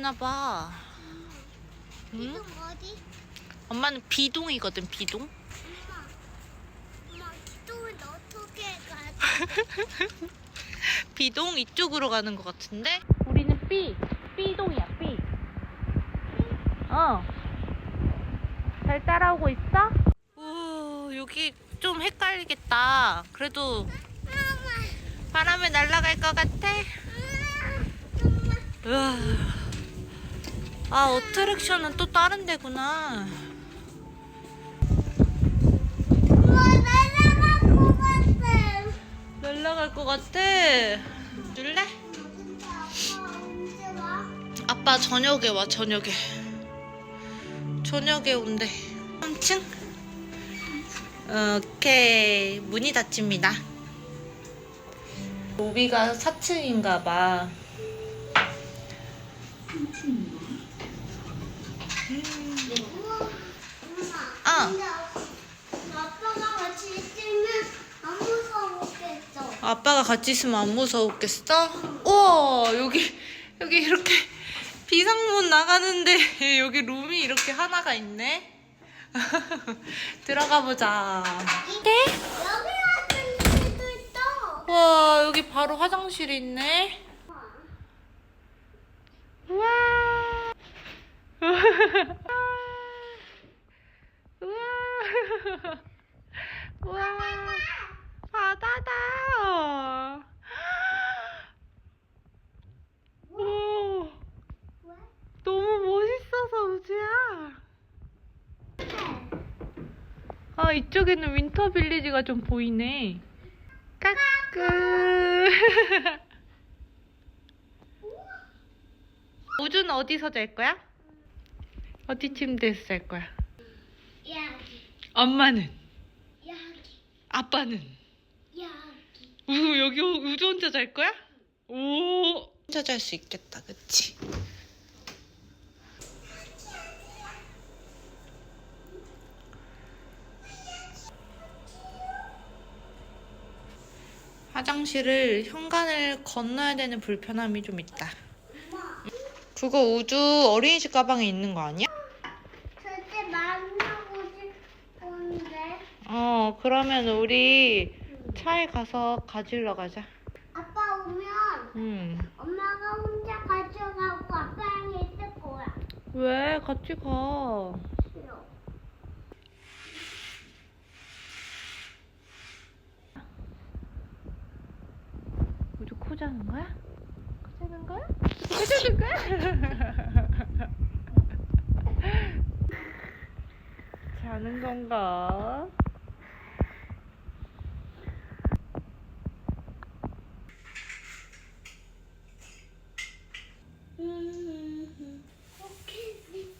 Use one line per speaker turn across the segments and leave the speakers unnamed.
이동은 이렇게 가야 되나 봐. 응?
이거 어디?
엄마는 비동이거든, 비동.
엄마. 엄마 기도는 어떻게 가?
비동 이쪽으로 가는 것 같은데? 우리는 B, B동이야, B. 어. 잘 따라오고 있어? 오, 여기 좀 헷갈리겠다. 그래도 바람에 날아갈 것 같아? 우와. 아, 어트랙션은 또 다른 데구나.
엄마 날아갈 것 같아.
날아갈 것 같아. 줄래?
아빠
저녁에 와 저녁에 저녁에 온대 3층? 오케이 문이 닫힙니다 로비가 4층인가 봐
엄마.
어.
근데 아빠가 같이 있으면 안 무서웠겠어.
아빠가 같이 있으면 안 무서웠겠어? 우와 여기 여기 이렇게 비상문 나가는데 여기 룸이 이렇게 하나가 있네 들어가 보자 네?
여기 화장실도 있다.
와 여기 바로 화장실 있네 우와 우와. 우와. 바다다. 오. 너무 멋있어서 우주야. 아 이쪽에는 윈터 빌리지가 좀 보이네. 까끄 우주는 어디서 잘 거야? 어디 침대에서 잘 거야?
여기,
엄마는?
여기,
아빠는?
여기.
우 여기 우주 혼자 잘 거야? 오 혼자 잘 수 있겠다 그치? 화장실을 현관을 건너야 되는 불편함이 좀 있다 그거 우주 어린이집 가방에 있는 거 아니야?
절대 만나고 싶은데.
어 그러면 우리 차에 가서 가지러 가자
아빠 오면
음.
엄마가 혼자 가져가고 아빠랑 있을 거야.
왜? 같이 가.
싫어.
우주 코 자는 거야? 코 자는 거야? 코 자는 거야? 자는 건가?
오케이.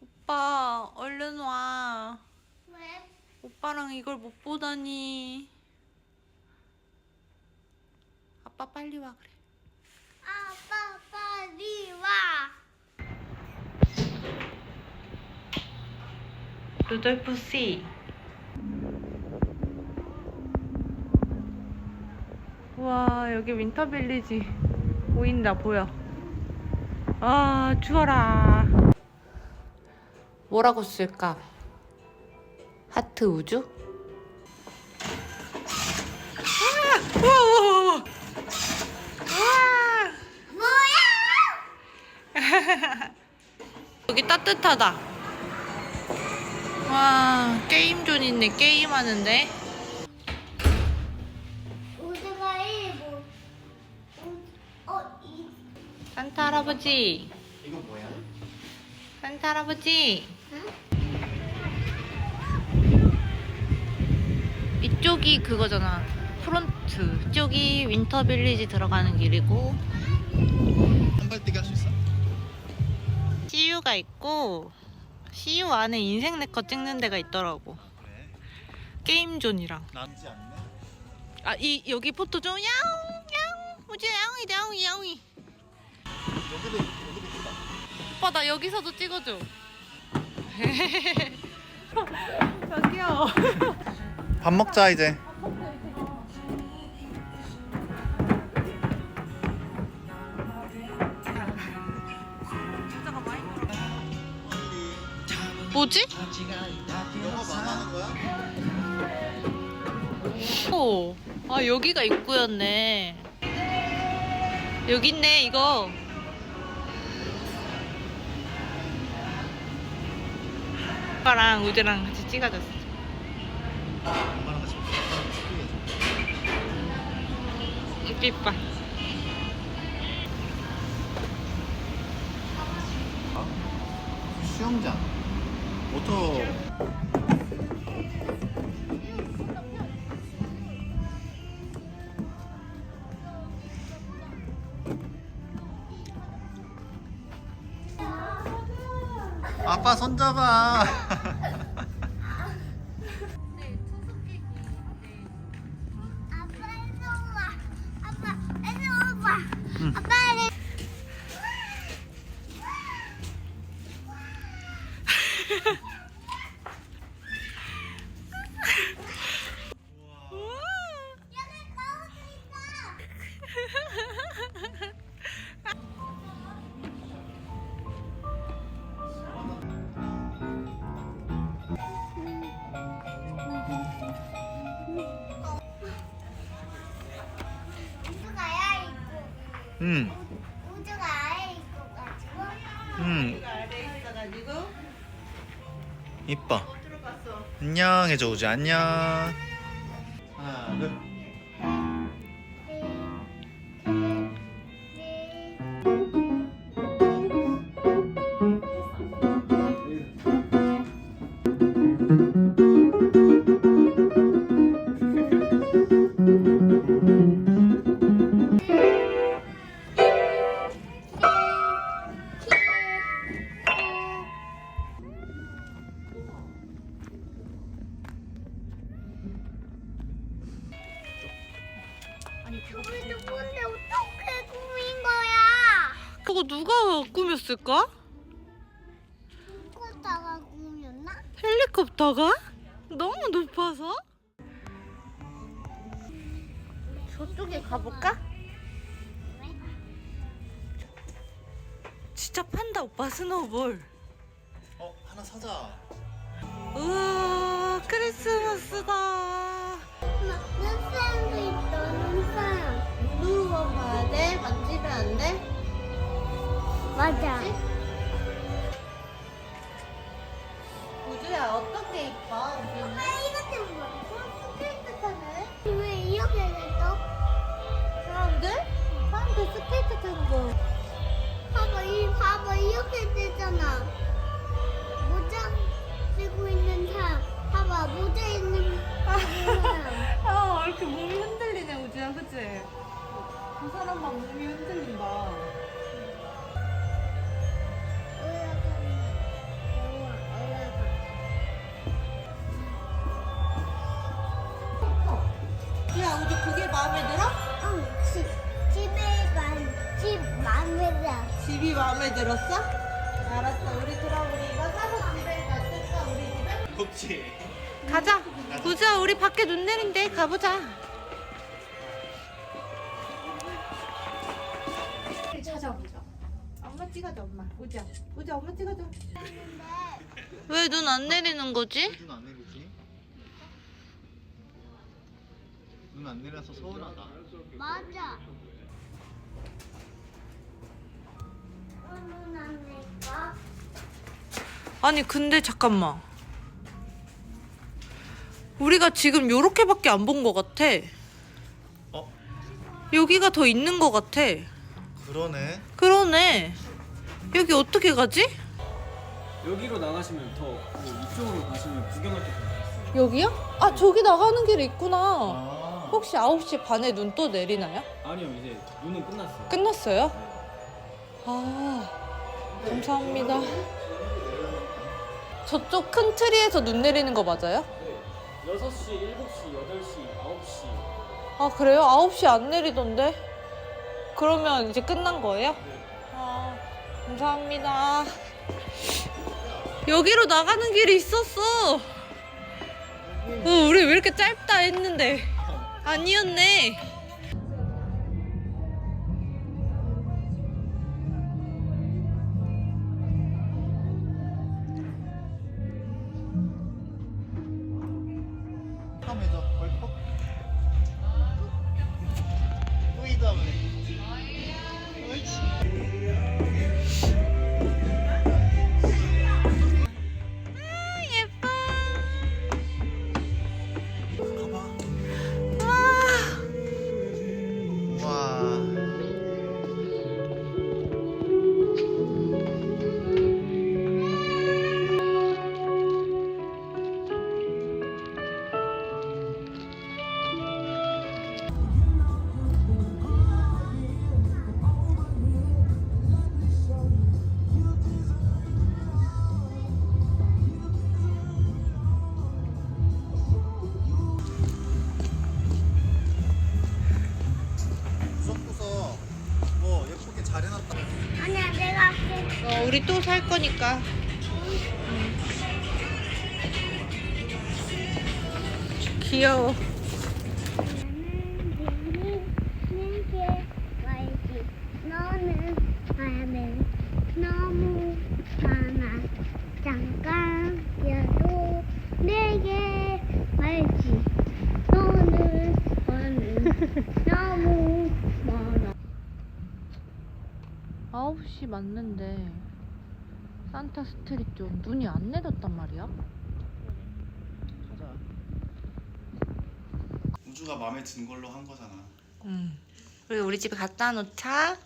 오빠, 얼른 와.
왜?
오빠랑 이걸 못 보다니. 아빠 빨리 와 그래.
아빠 빨리 와.
루돌프 씨. 와 여기 윈터빌리지 보인다 보여. 아 추워라. 뭐라고 쓸까? 하트 우주? 우와 우와 우와.
뭐야?
여기 따뜻하다. 와, 게임존 있네. 게임하는데.
어, 이
산타 할아버지.
이거 뭐야?
산타 할아버지.
응?
이쪽이 그거잖아. 프론트. 이쪽이 윈터 빌리지 들어가는 길이고.
한발뛰기 할 수 있어?
CU가 있고 CU 안에 인생 네컷 찍는 데가 있더라고.
그래.
게임존이랑.
남지 않네.
아, 이 여기 포토존 야옹 야옹. 우주 야옹이 야옹이 야옹이.
여기도 여기도 있다.
오빠 나 여기서도 찍어줘. 저기요. 네.
밥 먹자 이제.
뭐지? 오, 아 여기가 입구였네. 여기 있네 이거. 오빠랑 우주랑 같이 찍어줬어. 이빠.
수영장. 모터. 아빠 손 잡아. 응,
우주가 가지고.
아래 있어가지고
이뻐.
들어갔어.
안녕 해줘 우지 안녕. 하나 둘.
꾸몄을까?
꽃다가 꾸몄나?
헬리콥터가? 너무 높아서? 저쪽에 가볼까? 진짜 판다 오빠 스노볼.
어 하나 사자.
우와 크리스마스다.
눈사람도 있어 눈사람
눈으로만 봐야 돼? 만지면 안 돼?
맞아
우주야 어떻게 입어?
엄마 이거 좀 봐. 스케이트 타네 왜 이렇게 됐어?
사람들? 사람들 스케이트 타는 거.
봐봐 이 봐봐 이렇게 되잖아 모자 쓰고 있는 사람 봐봐 모자 있는 사람
아 이렇게 몸이 흔들리네 우주야 그치? 그 사람만 몸이 흔들린다. 마음에 들었어? 알았어 우리 그럼 우리 이거 사서 집에 갔을까 우리 집에?
그렇지.
가자 우주야 우리 밖에 눈 내린대 가보자 찾아보자 엄마 찍어줘 엄마 우주야 우주야 엄마 찍어줘 왜 눈 안 내리는 거지?
눈안 내리지? 눈 안 내려서 서운하다.
맞아.
아니 근데 잠깐만 우리가 지금 요렇게밖에 안 본 것 같아
어
여기가 더 있는 것 같아
그러네.
그러네 여기 어떻게 가지?
여기로 나가시면 더그 이쪽으로 가시면 구경할 게더 있어요.
여기요? 아 저기 나가는 길이 있구나
아.
혹시 9시 반에 눈 또 내리나요?
아니요 이제 눈은 끝났어요.
끝났어요? 아 감사합니다 저쪽 큰 트리에서 눈 내리는 거 맞아요?
6시, 7시, 8시, 9시.
아 그래요? 9시 안 내리던데? 그러면 이제 끝난 거예요? 아 감사합니다 여기로 나가는 길이 있었어 어, 우리 왜 이렇게 짧다 했는데 아니었네 우리 또 살 거니까. 음. 귀여워.
나는 내게 말지 너는 하면 너무 많아 잠깐이라도 내게 말지 너는 너는 너무 많아
9시 맞는데 산타 스트릿 쪽 눈이 안 내렸단 말이야?
가자. 우주가 마음에 든 걸로 한 거잖아.
응. 그리고 우리 집에 갖다 놓자.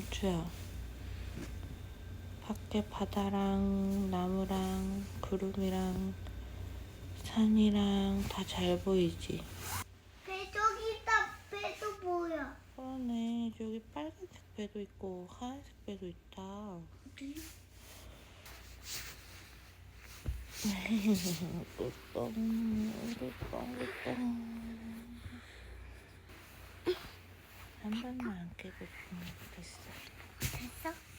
우주야. 밖에 바다랑 나무랑 구름이랑 산이랑 다 잘 보이지?
배 저기 있다 배도 보여
그러네. 저기 빨간색 배도 있고 하얀색 배도 있다. 뚜껑, 뚜껑, 뚜껑. 한 번만 안 깨고 있으면 됐어.
됐어?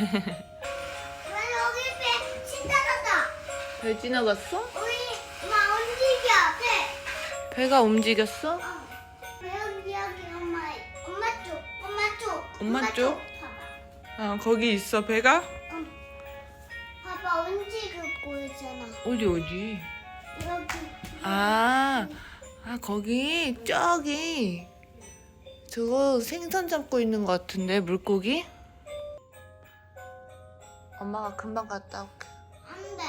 여기 배 지나간다.
배 지나갔어?
우리 막 움직여 배.
배가 움직였어?
어. 배 엄마 엄마 쪽 엄마 쪽
엄마 쪽?
봐봐.
아 거기 있어 배가?
응. 봐봐 움직이고 있잖아.
어디 어디?
여기.
아, 아 거기 저기 저거 생선 잡고 있는 것 같은데 물고기? 엄마가 금방 갔다 올게.
안 돼.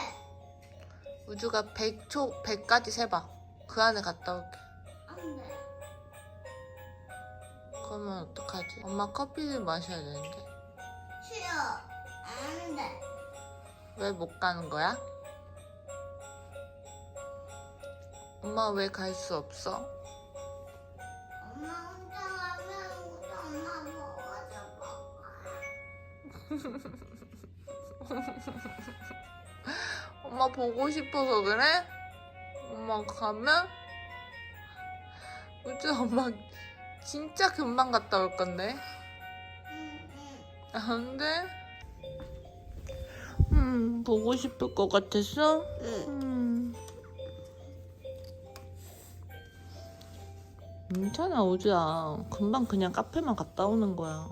우주가 100초 100까지 세봐. 그 안에 갔다 올게.
안 돼.
그러면 어떡하지? 엄마 커피를 마셔야 되는데
싫어. 안 돼.
왜 못 가는 거야? 엄마 왜 갈 수 없어?
엄마 혼자 가면 우리 엄마 먹어줘 먹어.
엄마 보고 싶어서 그래? 엄마 가면? 우주 엄마 진짜 금방 갔다 올 건데. 안 돼? 음, 보고 싶을 것 같았어? 음. 괜찮아, 우주야. 금방 그냥 카페만 갔다 오는 거야.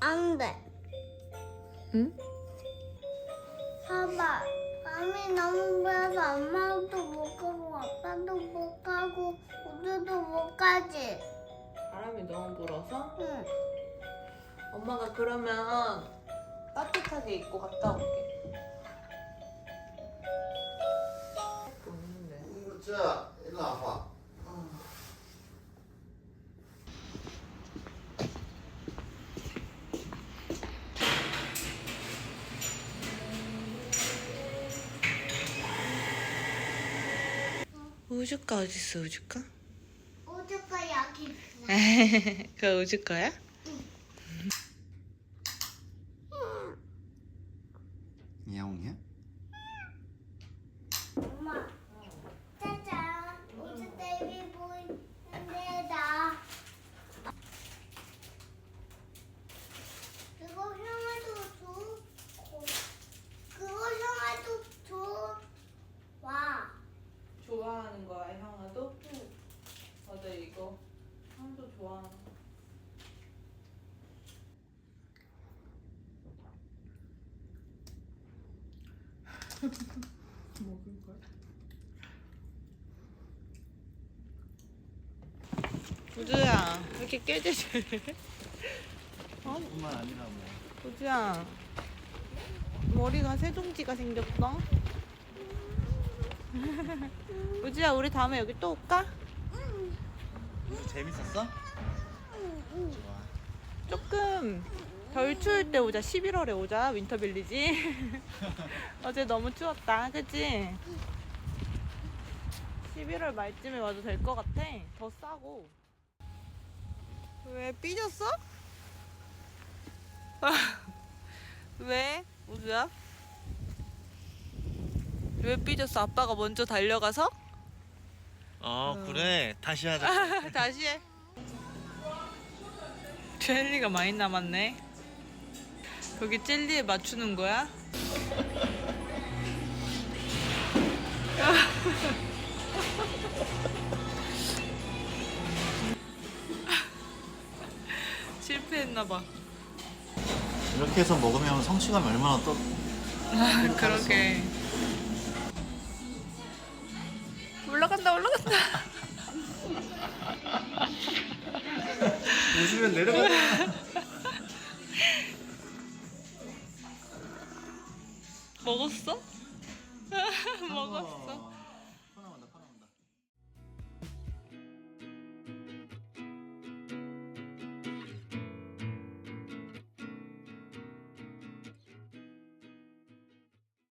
안 돼.
응?
봐봐. 밤이 너무 불어서 엄마도 못 가고 아빠도 못 가고 우주도 못 가지.
바람이 너무 불어서?
응.
엄마가 그러면 따뜻하게 입고 갔다 올게. 없는데.
우주야, 일로 와봐.
우주가 어딨어, 우주가?
우주가 여기 있어.
그거 우주 거야?
야옹이야?
엄마. 짜잔. 우주 데뷔 보이는데다. 그거 형아도 줘. 그거 형아도
먹을 거야?
우주야 왜 이렇게 깨지지?
뿐만 아니라 뭐.
우주야 머리가 세종지가 생겼어? 우주야 우리 다음에 여기 또 올까?
재밌었어? 좋아.
조금 덜 추울 때 오자 11월에 오자 윈터빌리지 어제 너무 추웠다 그치? 11월 말쯤에 와도 될 것 같아 더 싸고 왜 삐졌어? 왜? 우주야? 왜 삐졌어? 아빠가 먼저 달려가서?
어 그래 다시 하자.
다시 해. 젤리가 많이 남았네. 여기 젤리에 맞추는 거야? 실패했나봐.
이렇게 해서 먹으면 성취감이 얼마나 또
그러게. 올라간다, 올라간다.
웃으면 내려가.
먹었어? 먹었어.